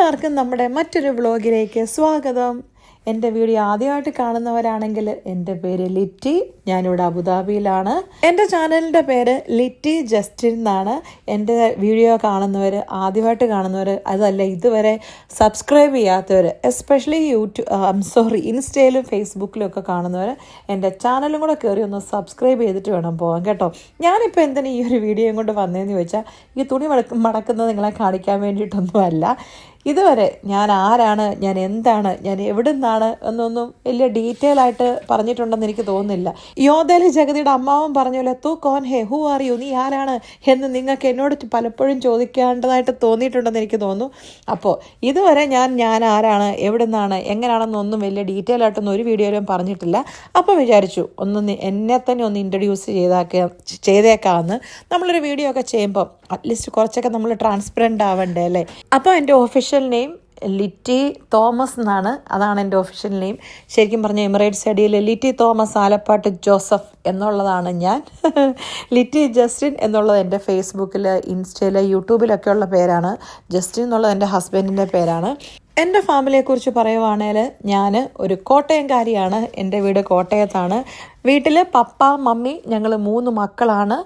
എല്ലാവർക്കും നമ്മുടെ മറ്റൊരു വ്ളോഗിലേക്ക് സ്വാഗതം. എന്റെ വീഡിയോ ആദ്യമായിട്ട് കാണുന്നവരാണെങ്കിൽ എന്റെ പേര് ലിറ്റി ഞാനിവിടെ അബുദാബിയിലാണ്. എന്റെ ചാനലിന്റെ പേര് ലിറ്റി ജസ്റ്റിൻ എന്നാണ്. എന്റെ വീഡിയോ കാണുന്നവർ ആദ്യമായിട്ട് കാണുന്നവർ അതല്ല ഇതുവരെ സബ്സ്ക്രൈബ് ചെയ്യാത്തവർ എസ്പെഷ്യലി യൂട്യൂബ് സോറി ഇൻസ്റ്റയിലും ഫേസ്ബുക്കിലും ഒക്കെ കാണുന്നവർ എന്റെ ചാനലും കൂടെ കയറി ഒന്ന് സബ്സ്ക്രൈബ് ചെയ്തിട്ട് വേണം പോകാൻ കേട്ടോ. ഞാനിപ്പോൾ എന്തിനാ ഈ ഒരു വീഡിയോയും കൊണ്ട് വന്നതെന്ന് ചോദിച്ചാൽ ഈ തുണി മടക്ക് മടക്കുന്നത് നിങ്ങളെ കാണിക്കാൻ വേണ്ടിയിട്ടൊന്നുമല്ല. ഇതുവരെ ഞാൻ ആരാണ് ഞാൻ എന്താണ് ഞാൻ എവിടെ നിന്നാണ് എന്നൊന്നും വലിയ ഡീറ്റെയിൽ ആയിട്ട് പറഞ്ഞിട്ടുണ്ടെന്ന് എനിക്ക് തോന്നുന്നില്ല. യോധേലി ജഗതിയുടെ അമ്മാവൻ പോലെ തൂ കോൻ ഹേ ഹു ആർ യു? നീ ആരാണ്? എന്ന് നിങ്ങൾക്ക് എന്നോട് പലപ്പോഴും ചോദിക്കേണ്ടതായിട്ട് തോന്നിയിട്ടുണ്ടെന്ന് എനിക്ക് തോന്നുന്നു. അപ്പോൾ ഇതുവരെ ഞാൻ ഞാൻ ആരാണ് എവിടെ നിന്നാണ് എങ്ങനെയാണെന്നൊന്നും വലിയ ഡീറ്റെയിൽ ആയിട്ടൊന്നും ഒരു വീഡിയോയിലും പറഞ്ഞിട്ടില്ല. അപ്പോൾ വിചാരിച്ചു ഒന്ന് എന്നെ തന്നെ ഒന്ന് ഇൻട്രൊഡ്യൂസ് ചെയ്താക്കുക ചെയ്തേക്കാമെന്ന് നമ്മളൊരു വീഡിയോ ഒക്കെ ചെയ്യുമ്പോൾ അറ്റ്ലീസ്റ്റ് കുറച്ചൊക്കെ നമ്മൾ ട്രാൻസ്പെറന്റ് ആവണ്ടേ അല്ലേ? അപ്പോൾ എന്റെ ഒഫീഷ്യൽ നെയിം ലിറ്റി തോമസ് എന്നാണ്. അതാണ് എന്റെ ഒഫീഷ്യൽ നെയിം ശരിക്കും പറഞ്ഞ എമിറേറ്റ്സ് അടിയിൽ ലിറ്റി തോമസ് ആലപ്പാട്ട് ജോസഫ് എന്നുള്ളതാണ് ഞാൻ. ലിറ്റി ജസ്റ്റിൻ എന്നുള്ളത് എന്റെ ഫേസ്ബുക്കിൽ ഇൻസ്റ്റയിൽ യൂട്യൂബിലൊക്കെ ഉള്ള പേരാണ്. ജസ്റ്റിൻ എന്നുള്ളത് എന്റെ ഹസ്ബൻഡിന്റെ പേരാണ്. എന്റെ ഫാമിലിയെക്കുറിച്ച് പറയുവാണേൽ ഞാൻ ഒരു കോട്ടയംകാരിയാണ്. എന്റെ വീട് കോട്ടയത്താണ്. വീട്ടിൽ പപ്പ മമ്മി ഞങ്ങൾ മൂന്ന് മക്കളാണ്.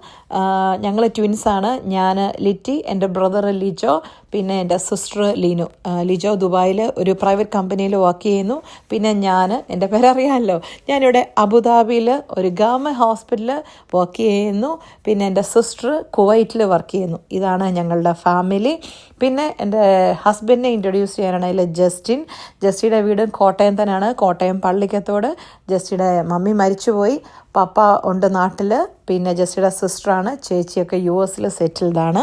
ഞങ്ങൾ ട്വിൻസാണ് ഞാൻ ലിറ്റി എന്റെ ബ്രദർ ലിജോ പിന്നെ എന്റെ സിസ്റ്റർ ലീനു. ലിജോ ദുബായിൽ ഒരു പ്രൈവറ്റ് കമ്പനിയിൽ വർക്ക് ചെയ്യുന്നു. പിന്നെ ഞാൻ എന്റെ പേരറിയാമല്ലോ ഞാനിവിടെ അബുദാബിയിൽ ഒരു ഗവൺമെന്റ് ഹോസ്പിറ്റലിൽ വർക്ക് ചെയ്യുന്നു. പിന്നെ എന്റെ സിസ്റ്റർ കുവൈറ്റിൽ വർക്ക് ചെയ്യുന്നു. ഇതാണ് ഞങ്ങളുടെ ഫാമിലി പിന്നെ എന്റെ ഹസ്ബൻഡിനെ ഇൻട്രൊഡ്യൂസ് ചെയ്യാനാണെങ്കിൽ ജസ്റ്റിൻ. ജസ്റ്റിയുടെ വീട് കോട്ടയം തന്നെയാണ്. കോട്ടയം പള്ളിക്കത്തോട്. ജസ്റ്റിയുടെ മമ്മി മരിച്ചുപോയി പപ്പ ഉണ്ട് നാട്ടിൽ പിന്നെ ജസ്റ്റിയുടെ സിസ്റ്ററാണ്. ചേച്ചിയൊക്കെ യു എസിൽ സെറ്റിൽഡാണ്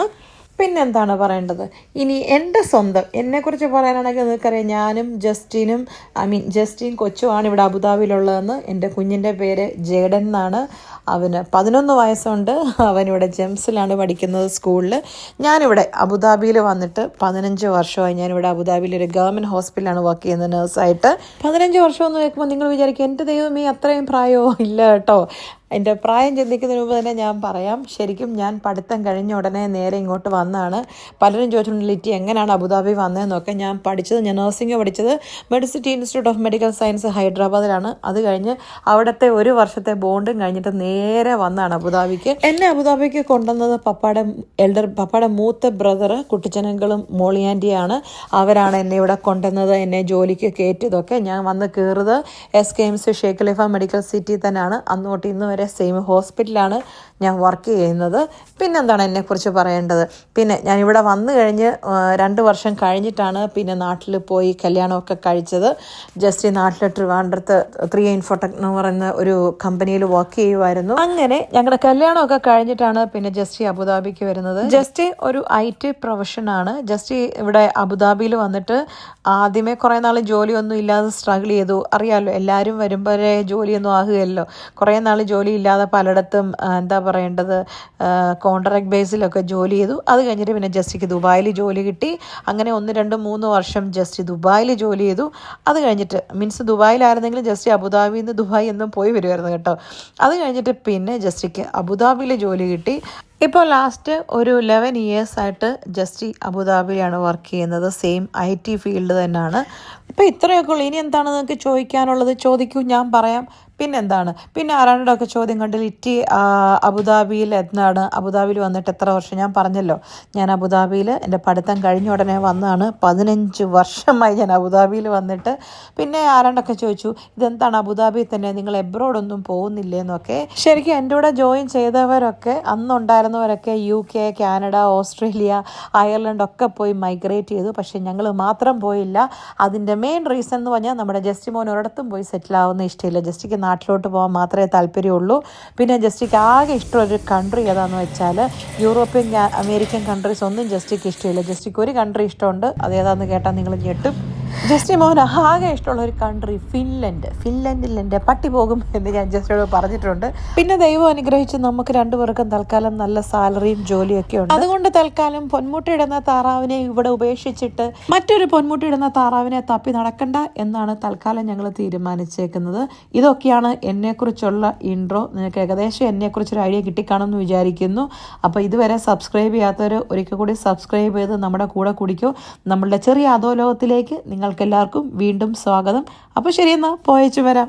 പിന്നെന്താണ് പറയേണ്ടത്? ഇനി എന്റെ സ്വന്തം. എന്നെക്കുറിച്ച് പറയാനാണെങ്കിൽ നിങ്ങൾക്കറിയാം ഞാനും ജസ്റ്റിനും ഐ മീൻ ജസ്റ്റിൻ കൊച്ചുമാണ് ഇവിടെ അബുദാബിയിലുള്ളതെന്ന് എന്റെ കുഞ്ഞിന്റെ പേര് ജേഡൻ എന്നാണ്. അവന് പതിനൊന്ന് വയസ്സുണ്ട്. അവനിവിടെ ജെംസിലാണ് പഠിക്കുന്നത് സ്കൂളിൽ ഞാനിവിടെ അബുദാബിയിൽ വന്നിട്ട് പതിനഞ്ച് വർഷമായി ഞാനിവിടെ അബുദാബിയിൽ ഒരു ഗവൺമെന്റ് ഹോസ്പിറ്റലാണ് വർക്ക് ചെയ്യുന്നത് നേഴ്സായിട്ട്. പതിനഞ്ച് വർഷം എന്ന് കേൾക്കുമ്പോൾ നിങ്ങൾ വിചാരിക്കും എന്റെ ദൈവമേ അത്രയും പ്രായമോ? ഇല്ല കേട്ടോ. എന്റെ പ്രായം ചിന്തിക്കുന്നതിന് മുമ്പ് തന്നെ ഞാൻ പറയാം. ശരിക്കും ഞാൻ പഠിത്തം കഴിഞ്ഞ ഉടനെ നേരെ ഇങ്ങോട്ട് വന്നാണ്. പലരും ചോദിച്ചിട്ടുണ്ട് ലിറ്റി എങ്ങനെയാണ് അബുദാബി വന്നതെന്നൊക്കെ? ഞാൻ പഠിച്ചത് ഞാൻ നഴ്സിംഗ് പഠിച്ചത് medicity institute of medical science ഹൈദരാബാദിലാണ്. അത് കഴിഞ്ഞ് അവിടുത്തെ ഒരു വർഷത്തെ ബോണ്ടും കഴിഞ്ഞിട്ട് നേരെ വന്നാണ് അബുദാബിക്ക്. എന്നെ അബുദാബിക്ക് കൊണ്ടുവന്നത് പപ്പയുടെ എൽഡർ പപ്പയുടെ മൂത്ത ബ്രദർ കുട്ടിച്ചനങ്ങളും മോളിയാന്റിയാണ് അവരാണ് എന്നെ ഇവിടെ കൊണ്ടുവന്നത് എന്നെ ജോലിക്ക് കയറ്റിയതൊക്കെ. ഞാൻ വന്ന് കയറുന്നത് S K M C Sheikh Khalifa medical city തന്നെയാണ്. അന്ന് തൊട്ട് ഇന്ന് വരെ സെയിം ഹോസ്പിറ്റലാണ് ഞാൻ വർക്ക് ചെയ്യുന്നത്. പിന്നെന്താണ് എന്നെക്കുറിച്ച് പറയേണ്ടത്? പിന്നെ ഞാൻ ഇവിടെ വന്നു കഴിഞ്ഞ് രണ്ട് വർഷം കഴിഞ്ഞിട്ടാണ് പിന്നെ നാട്ടിൽ പോയി കല്യാണമൊക്കെ കഴിച്ചത്. ജസ്റ്റ് ഈ നാട്ടിൽ ട്രിവാൻഡ്രത്ത് ത്രീ ഇൻഫോടെക് എന്ന് പറയുന്ന ഒരു കമ്പനിയിൽ വർക്ക് ചെയ്യുമായിരുന്നു അങ്ങനെ ഞങ്ങളുടെ കല്യാണമൊക്കെ കഴിഞ്ഞിട്ടാണ് പിന്നെ ജസ്റ്റി അബുദാബിക്ക് വരുന്നത്. ജസ്റ്റി ഒരു ഐ ടി പ്രൊഫഷനാണ് ജസ്റ്റി ഇവിടെ അബുദാബിയിൽ വന്നിട്ട് ആദ്യമേ കുറേ നാൾ ജോലിയൊന്നും ഇല്ലാതെ സ്ട്രഗിൾ ചെയ്തു. അറിയാമല്ലോ എല്ലാവരും വരുമ്പോഴേ ജോലിയൊന്നും ആകുകയല്ലോ. കുറേ നാൾ ജോലി ഇല്ലാതെ പലയിടത്തും എന്താ പറയേണ്ടത് കോൺട്രാക്ട് ബേസിലൊക്കെ ജോലി ചെയ്തു. അത് കഴിഞ്ഞിട്ട് പിന്നെ ജസ്റ്റിക്ക് ദുബായിൽ ജോലി കിട്ടി. അങ്ങനെ ഒന്ന് രണ്ട് മൂന്ന് വർഷം ജസ്റ്റ് ദുബായിൽ ജോലി ചെയ്തു. അത് കഴിഞ്ഞിട്ട് മീൻസ് ദുബായിലായിരുന്നെങ്കിലും ജസ്റ്റ് അബുദാബിയിൽ നിന്ന് ദുബായ് എന്നും പോയി വരുമായിരുന്നു കേട്ടോ. അത് കഴിഞ്ഞിട്ട് പിന്നെ ജസ്റ്റിക്ക് അബുദാബിയിൽ ജോലി കിട്ടി. ഇപ്പോൾ ലാസ്റ്റ് ഒരു ലെവൻ ഇയേഴ്സ് ആയിട്ട് ജസ്റ്റി അബുദാബിയിലാണ് വർക്ക് ചെയ്യുന്നത്. സെയിം ഐ ടി ഫീൽഡ് തന്നെയാണ്. ഇപ്പോൾ ഇത്രയൊക്കെ ഉള്ളൂ. ഇനി എന്താണ് നിങ്ങൾക്ക് ചോദിക്കാനുള്ളത്? ചോദിക്കൂ ഞാൻ പറയാം. പിന്നെന്താണ്? പിന്നെ ആരാണ്ടൊക്കെ ചോദ്യം കണ്ട് ലിറ്റി അബുദാബിയിൽ എന്നാണ്? അബുദാബിയിൽ വന്നിട്ട് എത്ര വർഷം? ഞാൻ പറഞ്ഞല്ലോ. ഞാൻ അബുദാബിയിൽ എന്റെ പഠിത്തം കഴിഞ്ഞ ഉടനെ വന്നതാണ് പതിനഞ്ച് വർഷമായി ഞാൻ അബുദാബിയിൽ വന്നിട്ട്. പിന്നെ ആരാണ്ടൊക്കെ ചോദിച്ചു? ഇതെന്താണ്? അബുദാബിയിൽ തന്നെ നിങ്ങൾ എബ്രോഡൊന്നും പോകുന്നില്ലേ എന്നൊക്കെ ശരിക്കും എന്റെ കൂടെ ജോയിൻ ചെയ്തവരൊക്കെ അന്നുണ്ടായിരുന്നവരൊക്കെ U K Canada Australia Ireland ഒക്കെ പോയി മൈഗ്രേറ്റ് ചെയ്തു. പക്ഷേ ഞങ്ങൾ മാത്രം പോയില്ല. അതിന്റെ മെയിൻ റീസൺ എന്ന് പറഞ്ഞാൽ നമ്മുടെ ജസ്റ്റ് മോൻ ഒരിടത്തും പോയി സെറ്റിൽ ആവുന്ന ഇഷ്ടമില്ല ജസ്റ്റിക്ക് നാട്ടിലോട്ട് പോകാൻ മാത്രമേ താല്പര്യമുള്ളൂ. പിന്നെ ജസ്റ്റിക്ക് ആകെ ഇഷ്ടമുള്ളൊരു കൺട്രി ഏതാണെന്ന് വെച്ചാൽ യൂറോപ്യൻ അമേരിക്കൻ കൺട്രീസ് ഒന്നും ജസ്റ്റിക്ക് ഇഷ്ടമില്ല. ജസ്റ്റിക്ക് ഒരു കൺട്രി ഇഷ്ടമുണ്ട്. അതേതാണെന്ന് കേട്ടാൽ നിങ്ങൾ ഞെട്ടും. ജസ്റ്റ് മോഹൻ ആകെ ഇഷ്ടമുള്ള ഒരു കൺട്രി ഫിൻലൻഡ് ഫിൻലൻഡിൽ എന്റെ പട്ടി പോകും എന്ന് ഞാൻ ജസ്റ്റ് പറഞ്ഞിട്ടുണ്ട്. പിന്നെ ദൈവം അനുഗ്രഹിച്ച് നമുക്ക് രണ്ടുപേർക്കും തൽക്കാലം നല്ല സാലറിയും ജോലിയൊക്കെ ഉണ്ട്. അതുകൊണ്ട് തൽക്കാലം പൊന്മുട്ടയിടുന്ന താറാവിനെ ഇവിടെ ഉപേക്ഷിച്ചിട്ട് മറ്റൊരു പൊന്മുട്ടയിടുന്ന താറാവിനെ തപ്പി നടക്കണ്ട എന്നാണ് തൽക്കാലം ഞങ്ങൾ തീരുമാനിച്ചേക്കുന്നത്. ഇതൊക്കെയാണ് എന്നെക്കുറിച്ചുള്ള ഇൻട്രോ നിങ്ങൾക്ക് ഏകദേശം എന്നെക്കുറിച്ചൊരു ഐഡിയ കിട്ടിക്കാണെന്ന് വിചാരിക്കുന്നു. അപ്പോൾ ഇതുവരെ സബ്സ്ക്രൈബ് ചെയ്യാത്തവർ ഒരിക്കൽ കൂടി സബ്സ്ക്രൈബ് ചെയ്ത് നമ്മുടെ കൂടെ കുടിക്കൂ. നമ്മളുടെ ചെറിയ അധോലോകത്തിലേക്ക് നിങ്ങൾക്കെല്ലാവർക്കും വീണ്ടും സ്വാഗതം. അപ്പോൾ ശരിയെന്നാൽ പോയച്ചു വരാം.